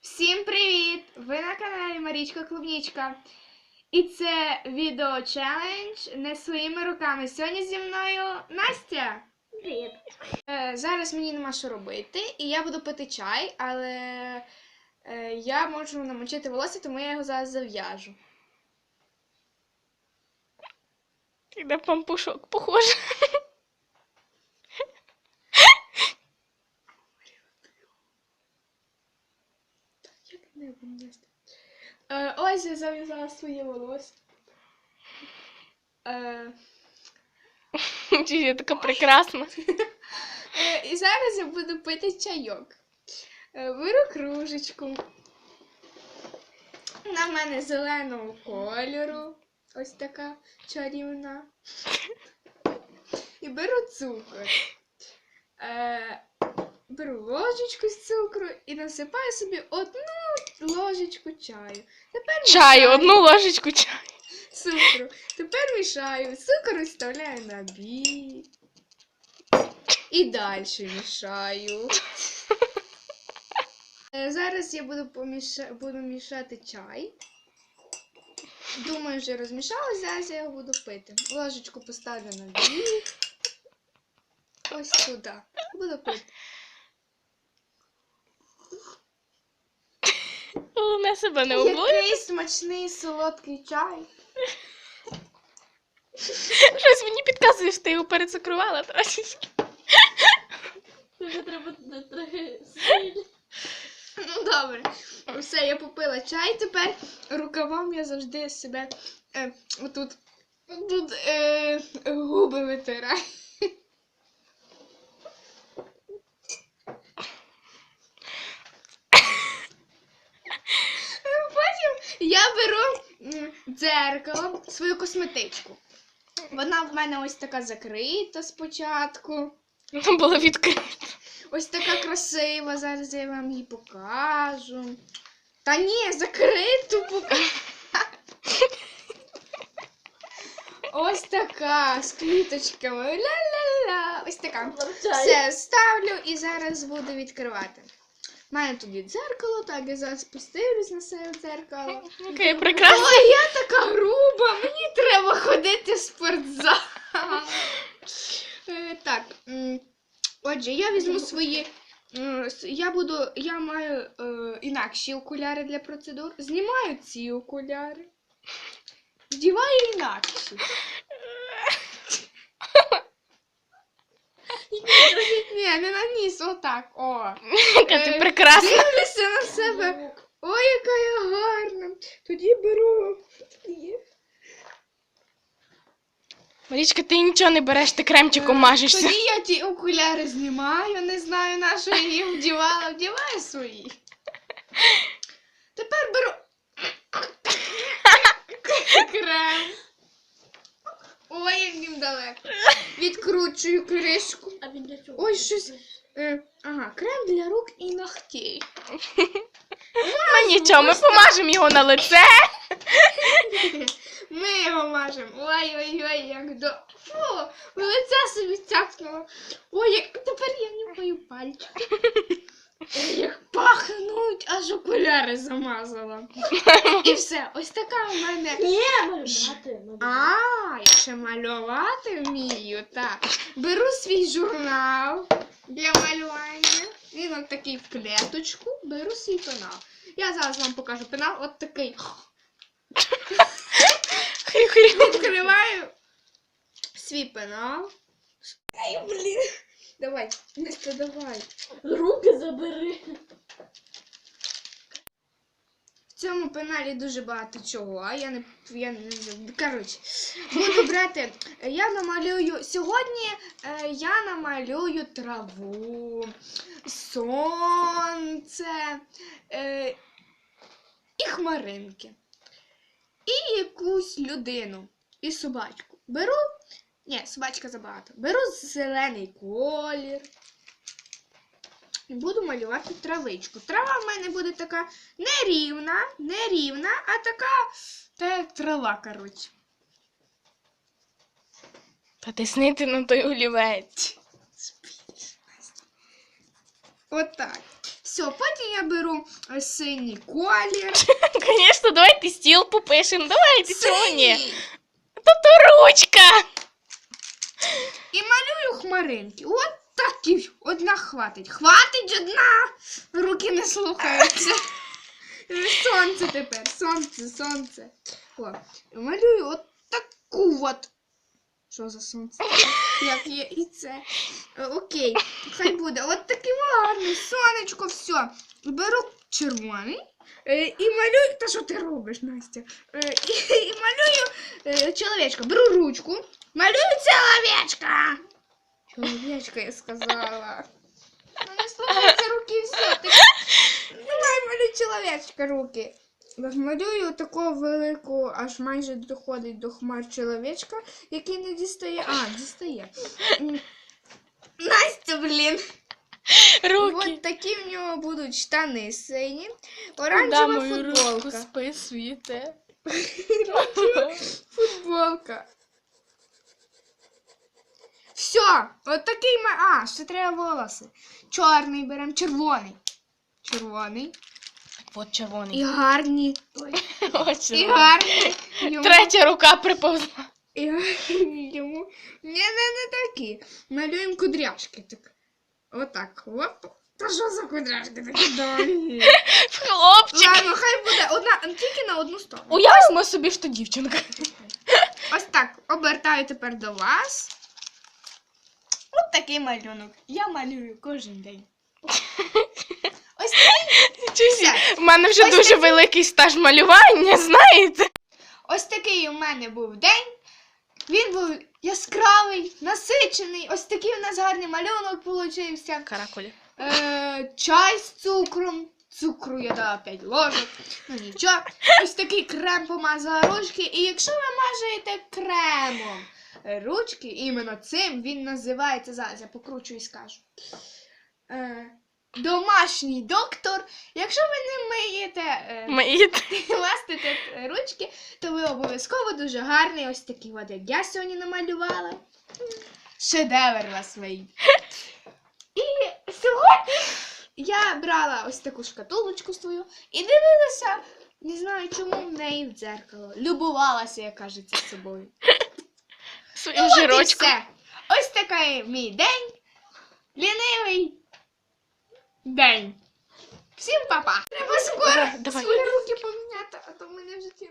Всім привіт! Ви на каналі Марічка Клубнічка. І це відео челендж не своїми руками. Сьогодні зі мною Настя. Привіт. Е, зараз мені нема що робити, і я буду пити чай, але е, я можу намочити волосся, тому я його зараз зав'яжу. Ти на пампушок похоже. Як небо Е, ось я зав'язала своє волосся. Е, Чи я така прекрасна. Е, І зараз я буду пити чайок. Е, Беру кружечку. Вона в мене зеленого кольору. Ось така чарівна. І беру цукор. Е, беру ложечку з цукру і насипаю собі одну ложечку чаю. Тепер Чаю, одну ложечку чаю. цукру. Тепер мішаю. Цукор вставляю на бік. І далі мішаю. Е, Зараз я буду, поміша... буду мішати чай. Думаю, вже розмішалось, зараз я його буду пити. Ложечку поставлю на бік. Ось туди. Буду пити. Головне себе не. Який смачний солодкий чай. Щось мені підказує, що ти його перецукрувала трошечки. Тобі треба трохи. Ну добре. Все, я попила чай. Тепер рукавом я завжди себе е, отут, тут е, губи витираю. Потім я беру дзеркало, свою косметичку. Вона в мене ось така закрита спочатку. Вона була відкрита. Ось така красива, зараз я вам її покажу. Та ні, закриту покажу. Ось така з квіточками. Ля-ля-ля. Ось така. Все, ставлю і зараз буду відкривати. У мене тут є дзеркало, так, я зараз постелюсь на себе дзеркало. Окей, прекрасно. Ой, я така груба, мені треба ходити в спортзал. Е, Так, отже, я візьму свої. Я буду, я маю е, інакші окуляри для процедур. Знімаю ці окуляри. Вдіваю інакші. Ні, не на ніс, отак. О. Яка ти Е, прекрасна. Дивлюся на себе. Ой, яка я гарна. Тоді беру. Марічка, ти нічого не береш, ти кремчиком мажешся. Тоді я ті окуляри знімаю, не знаю, на що я їх вдівала. Вдіваю свої. Тепер беру крем. Ой, як він далеко. Відкручую кришку. А він для чого? Ой, щось. Е, ага, крем для рук і ногтей. Ну нічого, ми помажемо його на лице. Ми його мажемо. Ой-ой-ой, як до. Фу, лице собі цякнуло. Ой, як тепер я нюхаю пальчики. Пахнуть, аж окуляри замазала. І все, ось така у мене. Ні, малювати. А, я ще малювати вмію. Так. Беру свій журнал для малювання. Він от такий в клеточку. Беру свій пенал. Я зараз вам покажу пенал. От такий. Хрю-хрю. Відкриваю свій пенал. Ай, блін. Давай, Настя, давай. Руки забери. Цьому пеналі дуже багато чого, а я не. Я не коротше, буду брати. Я намалюю. Сьогодні е, я намалюю траву, сонце е, і хмаринки. І якусь людину. І собачку. Беру. Ні, собачка забагато. Беру зелений колір. І буду малювати травичку. Трава в мене буде така нерівна, нерівна, а така та як трава, коротше. Та тиснити на той олівець. Отак. Все, потім я беру е, синій колір. Звісно, давайте стіл попишемо. Давайте, чого ні? Тобто ручка. І малюю хмаринки. От такі. Одна хватить. Хватить одна. Руки не слухаються. Сонце тепер. Сонце, сонце. О, малюю от таку от. Що за сонце? Як є і це. Окей, хай буде. От такий гарний сонечко, все. Беру червоний. е, І малюю. Та що ти робиш, Настя? Е, І, і малюю е, чоловічка. Беру ручку. Малюю чоловічка. Чоловічка, я сказала. Ну не слухаються руки, все. Ти... Давай малюй чоловічка руки. Малюю таку велику, аж майже доходить до хмар чоловічка, який не дістає. А, дістає. Настя, блін. Руки. От такі в нього будуть штани сині, оранжева футболка. списуєте? Футболка. Все, от такий ма. А, ще треба волоси. Чорний беремо, червоний. Червоний. От червоний. І гарні. От І гарні. Йому, Третя рука приповзла. і гарні йому. Ні, не, не такі. Малюємо кудряшки. Так. Отак. Оп. Та що за кудряшки такі довгі? Хлопчик. Ладно, хай буде одна, тільки на одну сторону. Уявимо собі, що дівчинка. Ось так, обертаю тепер до вас. Такий малюнок. Я малюю кожен день. Ось Все. в мене вже Ось дуже такі- великий стаж малювання, знаєте? Ось такий у мене був день. Він був яскравий, насичений. Ось такий у нас гарний малюнок получився. Каракулі. Е, чай з цукром. Цукру я дала 5 ложок. Ну нічого. Ось такий крем помазала ручки. І якщо ви мажете кремом ручки, іменно цим він називається. Зараз я покручу і скажу. Е, домашній доктор. Якщо ви не миєте. Е, Маїт. ластите е, ручки, то ви обов'язково дуже гарний ось такий от, як я сьогодні намалювала. Шедевр вас вийде. І сьогодні я брала ось таку шкатулочку свою і дивилася, не знаю чому в неї в дзеркало. Любувалася, як кажеться, собою. Своїм От і жирочком. все. Ось такий мій день. Лінивий день. Всім па-па. Треба скоро Давай, свої руки поміняти, а то в мене вже ті